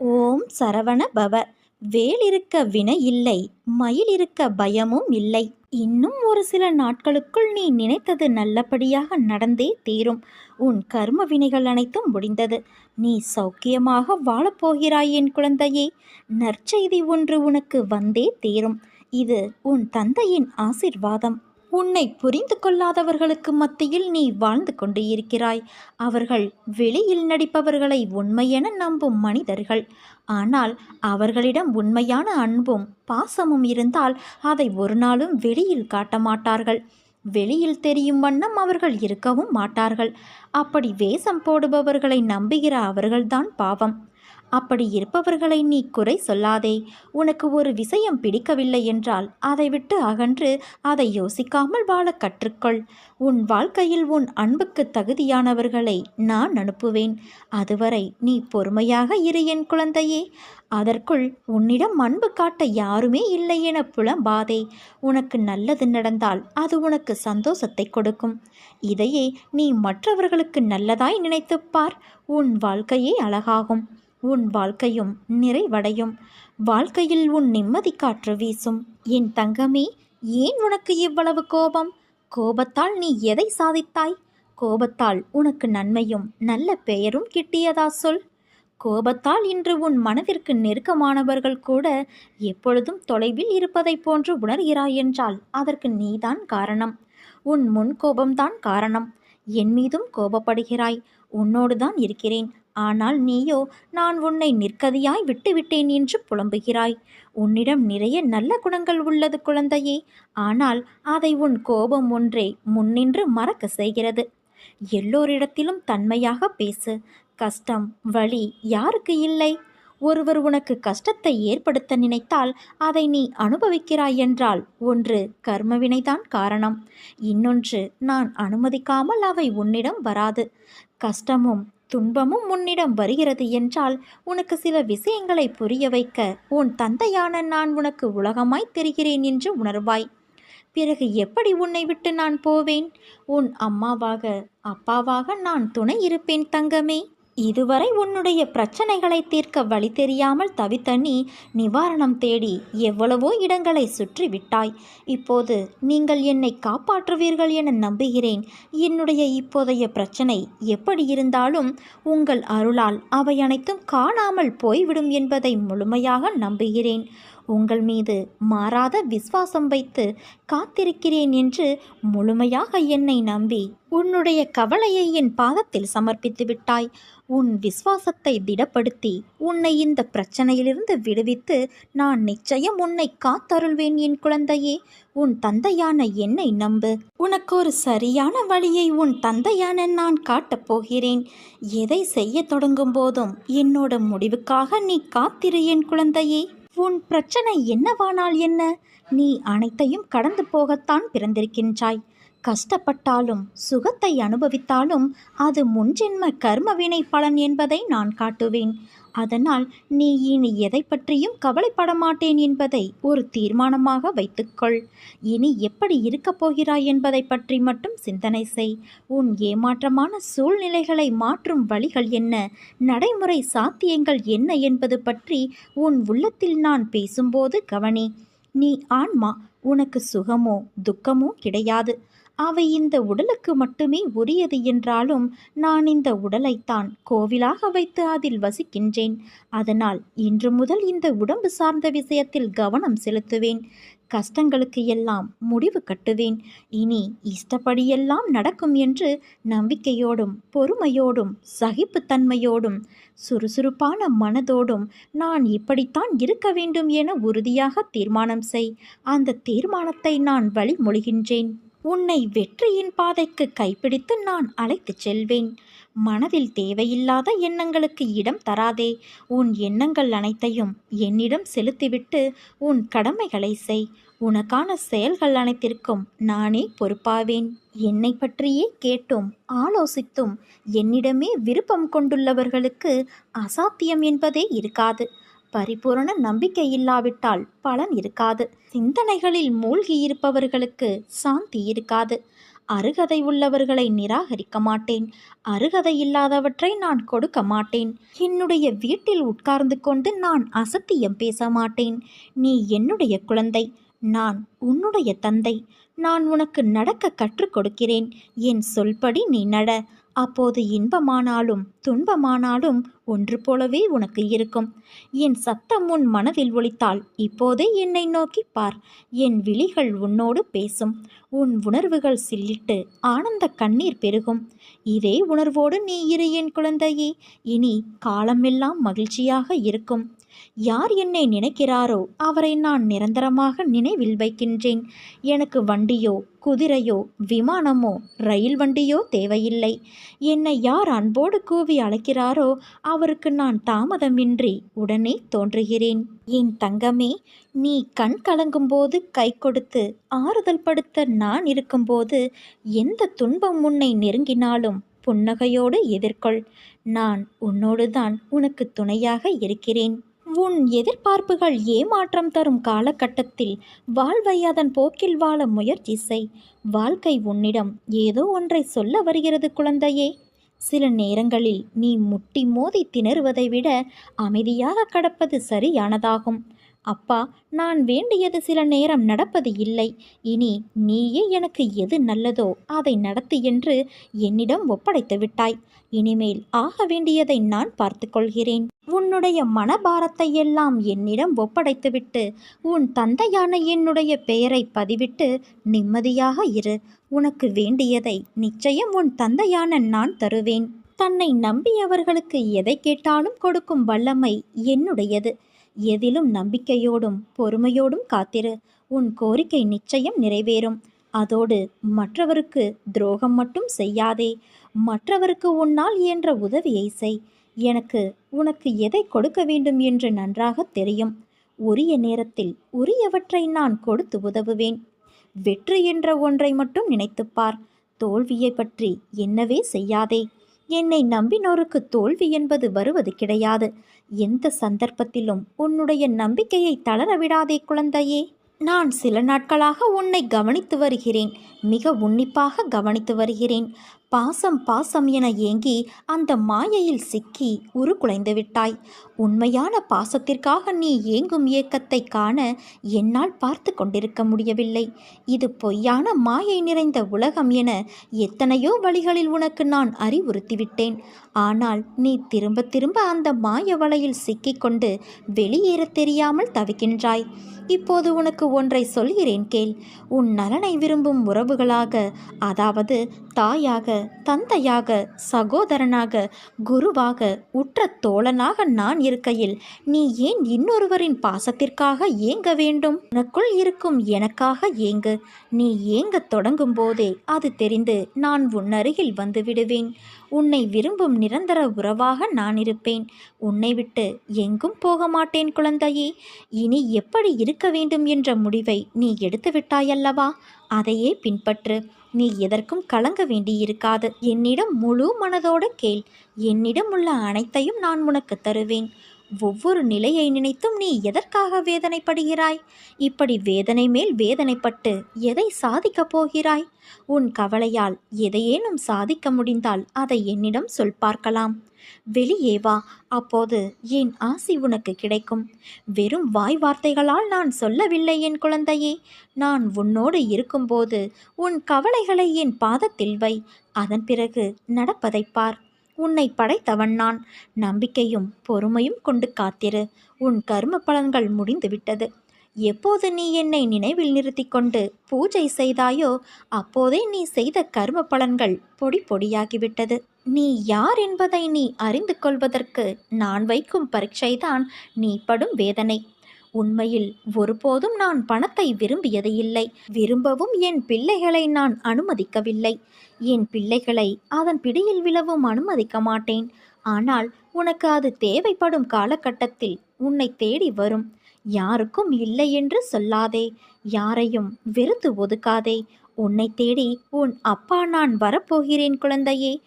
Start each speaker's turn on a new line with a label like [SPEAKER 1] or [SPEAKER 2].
[SPEAKER 1] ஓம் சரவண பவ. வேலிருக்க வினை இல்லை மயில் இருக்க பயமும் இல்லை. இன்னும் ஒரு சில நாட்களுக்குள் நீ நினைத்தது நல்லபடியாக நடந்தே தீரும். உன் கர்ம வினைகள் அனைத்தும் முடிந்தது. நீ சௌக்கியமாக வாழப்போகிறாய் என் குழந்தையே. நற்செய்தி ஒன்று உனக்கு வந்தே தீரும். இது உன் தந்தையின் ஆசிர்வாதம். உன்னை புரிந்து கொள்ளாதவர்களுக்கு மத்தியில் நீ வாழ்ந்து கொண்டு இருக்கிறாய். அவர்கள் வெளியில் நடிப்பவர்களை உண்மையென நம்பும் மனிதர்கள். ஆனால் அவர்களிடம் உண்மையான அன்பும் பாசமும் இருந்தால் அதை ஒரு நாளும் வெளியில் காட்ட மாட்டார்கள். வெளியில் தெரியும் வண்ணம் அவர்கள் இருக்கவும் மாட்டார்கள். அப்படி வேஷம் போடுபவர்களை நம்புகிற அவர்கள்தான் பாவம். அப்படி இருப்பவர்களை நீ குறை சொல்லாதே. உனக்கு ஒரு விஷயம் பிடிக்கவில்லை என்றால் அதை விட்டு அகன்று அதை யோசிக்காமல் வாழ கற்றுக்கொள். உன் வாழ்க்கையில் உன் அன்புக்கு தகுதியானவர்களை நான் அனுப்புவேன். அதுவரை நீ பொறுமையாக இரு என் குழந்தையே. அதற்குள் உன்னிடம் அன்பு காட்ட யாருமே இல்லை என புலம்பாதே. உனக்கு நல்லது நடந்தால் அது உனக்கு சந்தோஷத்தை கொடுக்கும். இதையே நீ மற்றவர்களுக்கு நல்லதாய் நினைத்துப்பார் உன் வாழ்க்கையே அழகாகும். உன் வாழ்க்கையும் நிறைவடையும். வாழ்க்கையில் உன் நிம்மதி காற்று வீசும். என் தங்கமே ஏன் உனக்கு இவ்வளவு கோபம்? கோபத்தால் நீ எதை சாதித்தாய்? கோபத்தால் உனக்கு நன்மையும் நல்ல பெயரும் கிட்டியதா சொல். கோபத்தால் இன்று உன் மனதிற்கு நெருக்கமானவர்கள் கூட எப்பொழுதும் தொலைவில் இருப்பதைப் போன்று உணர்கிறாய் என்றால் அதற்கு நீதான் காரணம். உன் முன் கோபம்தான் காரணம். என் மீதும் கோபப்படுகிறாய். உன்னோடு தான் இருக்கிறேன். ஆனால் நீயோ நான் உன்னை நிற்கதியாய் விட்டுவிட்டேன் என்று புலம்புகிறாய். உன்னிடம் நிறைய நல்ல குணங்கள் உள்ளது குழந்தையே. ஆனால் அதை உன் கோபம் ஒன்றே முன்னின்று மறக்க செய்கிறது. எல்லோரிடத்திலும் தன்மையாக பேசு. கஷ்டம் வழி யாருக்கு இல்லை? ஒருவர் உனக்கு கஷ்டத்தை ஏற்படுத்த நினைத்தால் அதை நீ அனுபவிக்கிறாய் என்றால் ஒன்று கர்மவினைதான் காரணம். இன்னொன்று நான் அனுமதிக்காமல் அவை உன்னிடம் வராது. கஷ்டமும் துன்பமும் உன்னிடம் வருகிறது என்றால் உனக்கு சில விஷயங்களை புரிய வைக்க உன் தந்தையான நான் உனக்கு உலகமாய் தெரிகிறேன் என்று உணர்வாய். பிறகு எப்படி உன்னை விட்டு நான் போவேன்? உன் அம்மாவாக அப்பாவாக நான் துணை இருப்பேன் தங்கமே. இதுவரை உன்னுடைய பிரச்சனைகளை தீர்க்க வழி தெரியாமல் தவித்த நீ நிவாரணம் தேடி எவ்வளவோ இடங்களை சுற்றி விட்டாய் இப்போது நீங்கள் என்னை காப்பாற்றுவீர்கள் என நம்புகிறேன். என்னுடைய இப்போதைய பிரச்சனை எப்படி இருந்தாலும் உங்கள் அருளால் அவை அனைத்தும் காணாமல் போய்விடும் என்பதை முழுமையாக நம்புகிறேன். உங்கள் மீது மாறாத விசுவாசம் வைத்து காத்திருக்கிறேன் என்று முழுமையாக என்னை நம்பி உன்னுடைய கவலையை என் பாதத்தில் சமர்ப்பித்து விட்டாய். உன் விசுவாசத்தை திடப்படுத்தி உன்னை இந்த பிரச்சனையிலிருந்து விடுவித்து நான் நிச்சயம் உன்னை காத்தருள்வேன் என் குழந்தையே. உன் தந்தையான என்னை நம்பு. உனக்கு ஒரு சரியான வழியை உன் தந்தையான நான் காட்டப் போகிறேன். எதை செய்ய தொடங்கும் போதும் என்னோட முடிவுக்காக நீ காத்திரு என் குழந்தையே. உன் பிரச்சனை என்னவானால் என்ன? நீ அனைத்தையும் கடந்து போகத்தான் பிறந்திருக்கின்றாய். கஷ்டப்பட்டாலும் சுகத்தை அனுபவித்தாலும் அது முன்ஜென்ம கர்மவினை பலன் என்பதை நான் காட்டுவேன். அதனால் நீ இனி எதை பற்றியும் கவலைப்பட மாட்டேன் என்பதை ஒரு தீர்மானமாக வைத்துக்கொள். இனி எப்படி இருக்கப் போகிறாய் என்பதை பற்றி மட்டும் சிந்தனை செய். உன் ஏமாற்றமான சூழ்நிலைகளை மாற்றும் வழிகள் என்ன? நடைமுறை சாத்தியங்கள் என்ன என்பது பற்றி உன் உள்ளத்தில் நான் பேசும்போது கவனி. நீ ஆன்மா உனக்கு சுகமோ துக்கமோ கிடையாது. அவை இந்த உடலுக்கு மட்டுமே உரியது என்றாலும் நான் இந்த உடலைத்தான் கோவிலாக வைத்து அதில் வசிக்கின்றேன். அதனால் இன்று முதல் இந்த உடம்பு சார்ந்த விஷயத்தில் கவனம் செலுத்துவேன். கஷ்டங்களுக்கு எல்லாம் முடிவு கட்டுவேன். இனி இஷ்டப்படியெல்லாம் நடக்கும் என்று நம்பிக்கையோடும் பொறுமையோடும் சகிப்புத்தன்மையோடும் சுறுசுறுப்பான மனதோடும் நான் இப்படித்தான் இருக்க வேண்டும் என உறுதியாக தீர்மானம் செய். அந்த தீர்மானத்தை நான் வழிமொழிகின்றேன். உன்னை வெற்றியின் பாதைக்கு கைப்பிடித்து நான் அழைத்துச் செல்வேன். மனதில் தேவையில்லாத எண்ணங்களுக்கு இடம் தராதே. உன் எண்ணங்கள் அனைத்தையும் என்னிடம் செலுத்திவிட்டு உன் கடமைகளை செய். உனக்கான செயல்கள் அனைத்திற்கும் நானே பொறுப்பாவேன். என்னை பற்றியே கேட்டும் ஆலோசித்தும் என்னிடமே விருப்பம் கொண்டுள்ளவர்களுக்கு அசாத்தியம் என்பதே இருக்காது. பரிபூரண நம்பிக்கை இல்லாவிட்டால் பலன் இருக்காது. சிந்தனைகளில் மூழ்கி இருப்பவர்களுக்கு சாந்தி இருக்காது. அருகதை உள்ளவர்களை நிராகரிக்க மாட்டேன். அருகதை இல்லாதவற்றை நான் கொடுக்க மாட்டேன். என்னுடைய வீட்டில் உட்கார்ந்து கொண்டு நான் அசத்தியம் பேச மாட்டேன். நீ என்னுடைய குழந்தை. நான் உன்னுடைய தந்தை. நான் உனக்கு நடக்க கற்றுக் கொடுக்கிறேன். என் சொல்படி நீ நட. அப்போது இன்பமானாலும் துன்பமானாலும் ஒன்று போலவே உனக்கு இருக்கும். என் சத்தம் உன் மனதில் ஒழித்தால் இப்போதே என்னை நோக்கி பார். என் விழிகள் உன்னோடு பேசும். உன் உணர்வுகள் சில்லிட்டு ஆனந்த கண்ணீர் பெருகும். இதே உணர்வோடு நீ இரு என் குழந்தையே. இனி காலமெல்லாம் மகிழ்ச்சியாக இருக்கும். யார் என்னை நினைக்கிறாரோ அவரை நான் நிரந்தரமாக நினைவில் வைக்கின்றேன். எனக்கு வண்டியோ குதிரையோ விமானமோ ரயில் வண்டியோ தேவையில்லை. என்னை யார் அன்போடு கூவி அழைக்கிறாரோ அவருக்கு நான் தாமதமின்றி உடனே தோன்றுகிறேன். என் தங்கமே நீ கண் கலங்கும்போது கை கொடுத்து ஆறுதல் படுத்த நான் இருக்கும்போது எந்த துன்பம் உன்னை நெருங்கினாலும் புன்னகையோடு எதிர்கொள். நான் உன்னோடுதான் உனக்கு துணையாக இருக்கிறேன். உன் எதிர்பார்ப்புகள் ஏமாற்றம் தரும் காலகட்டத்தில் வாழ்வை அதன் போக்கில் வாழ முயற்சி செய். வாழ்க்கை உன்னிடம் ஏதோ ஒன்றை சொல்ல வருகிறது குழந்தையே. சில நேரங்களில் நீ முட்டி மோதி திணறுவதை விட அமைதியாக கடப்பது சரியானதாகும். அப்பா நான் வேண்டியது சில நேரம் நடப்பது இல்லை. இனி நீயே எனக்கு எது நல்லதோ அதை நடத்து என்று என்னிடம் ஒப்படைத்து விட்டாய். இனிமேல் ஆக வேண்டியதை நான் பார்த்துக்கொள்கிறேன் உன்னுடைய மனபாரத்தை எல்லாம் என்னிடம் ஒப்படைத்துவிட்டு உன் தந்தையான என்னுடைய பெயரை பதிவிட்டு நிம்மதியாக இரு. உனக்கு வேண்டியதை நிச்சயம் உன் தந்தையான நான் தருவேன். தன்னை நம்பியவர்களுக்கு எதை கேட்டாலும் கொடுக்கும் வல்லமை என்னுடையது. எதிலும் நம்பிக்கையோடும் பொறுமையோடும் காத்திரு. உன் கோரிக்கை நிச்சயம் நிறைவேறும். அதோடு மற்றவருக்கு துரோகம் மட்டும் செய்யாதே. மற்றவருக்கு உன்னால் இயன்ற உதவியை செய். எனக்கு உனக்கு எதை கொடுக்க வேண்டும் என்று நன்றாக தெரியும். உரிய நேரத்தில் உரியவற்றை நான் கொடுத்து உதவுவேன். வெற்றி என்ற ஒன்றை மட்டும் நினைத்துப்பார் தோல்வியை பற்றி என்னவே செய்யாதே. என்னை நம்பினோருக்கு தோல்வி என்பது வருவது கிடையாது. எந்த சந்தர்ப்பத்திலும் உன்னுடைய நம்பிக்கையை தளர விடாதே குழந்தையே. நான் சில நாட்களாக உன்னை கவனித்து வருகிறேன். மிக உன்னிப்பாக கவனித்து வருகிறேன். பாசம் பாசம் என ஏங்கி அந்த மாயையில் சிக்கி உருக்குலைந்து விட்டாய். உண்மையான பாசத்திற்காக நீ ஏங்கும் இயக்கத்தை காண என்னால் பார்த்து கொண்டிருக்க முடியவில்லை. இது பொய்யான மாயை நிறைந்த உலகம் என எத்தனையோ வழிகளில் உனக்கு நான் அறிவுறுத்திவிட்டேன். ஆனால் நீ திரும்ப திரும்ப அந்த மாய வலையில் சிக்கிக்கொண்டு வெளியேற தெரியாமல் தவிக்கின்றாய். இப்போது உனக்கு ஒன்றை சொல்கிறேன் கேள். உன் நலனை விரும்பும் உறவுகளாக அதாவது தாயாக தந்தையாக சகோதரனாக குருவாக உற்ற தோழனாக நான் இருக்கையில் நீ ஏன் இன்னொருவரின் பாசத்திற்காக ஏங்க வேண்டும்? உனக்குள் இருக்கும் எனக்காக ஏங்கு. நீ ஏங்கத் தொடங்கும் போதே அது தெரிந்து நான் உன்னருகில் வந்துவிடுவேன் வந்து விடுவேன். உன்னை விரும்பும் நிரந்தர உறவாக நான் இருப்பேன். உன்னை விட்டு எங்கும் போக மாட்டேன் குழந்தையே. இனி எப்படி இருக்க வேண்டும் என்ற முடிவை நீ எடுத்துவிட்டாயல்லவா? அதையே பின்பற்று. நீ எதற்கும் கலங்க வேண்டியிருக்காது. என்னிடம் முழு மனதோடு கேள். என்னிடம் உள்ள அனைத்தையும் நான் உனக்கு தருவேன். ஒவ்வொரு நிலையை நினைத்தும் நீ எதற்காக வேதனைப்படுகிறாய்? இப்படி வேதனை மேல் வேதனைப்பட்டு எதை சாதிக்கப் போகிறாய்? உன் கவலையால் எதையேனும் சாதிக்க முடிந்தால் அதை என்னிடம் சொல் பார்க்கலாம். வெளியே வா அப்போது என் ஆசி உனக்கு கிடைக்கும். வெறும் வாய் வார்த்தைகளால் நான் சொல்லவில்லை என் குழந்தையே. நான் உன்னோடு இருக்கும்போது உன் கவலைகளை என் பாதத்தில் வை. அதன் பிறகு நடப்பதைப் பார். உன்னை படைத்தவன் நான் நம்பிக்கையும் பொறுமையும் கொண்டு காத்திரு. உன் கர்ம பலன்கள் முடிந்துவிட்டது. எப்போது நீ என்னை நினைவில் நிறுத்தி கொண்டு பூஜை செய்தாயோ அப்போதே நீ செய்த கர்ம பலன்கள் பொடி பொடியாகிவிட்டது. நீ யார் என்பதை நீ அறிந்து கொள்வதற்கு நான் வைக்கும் பரீட்சைதான் நீ படும் வேதனை. உண்மையில் ஒருபோதும் நான் பணத்தை விரும்பியது இல்லை. விரும்பவும் என் பிள்ளைகளை நான் அனுமதிக்கவில்லை. என் பிள்ளைகளை அதன் பிடியில் விழவும் அனுமதிக்க மாட்டேன். ஆனால் உனக்கு அது தேவைப்படும் காலகட்டத்தில் உன்னை தேடி வரும். யாருக்கும் இல்லை என்று சொல்லாதே. யாரையும் வெறுத்து ஒதுக்காதே. உன்னை தேடி உன் அப்பா நான் வரப்போகிறேன் குழந்தையே.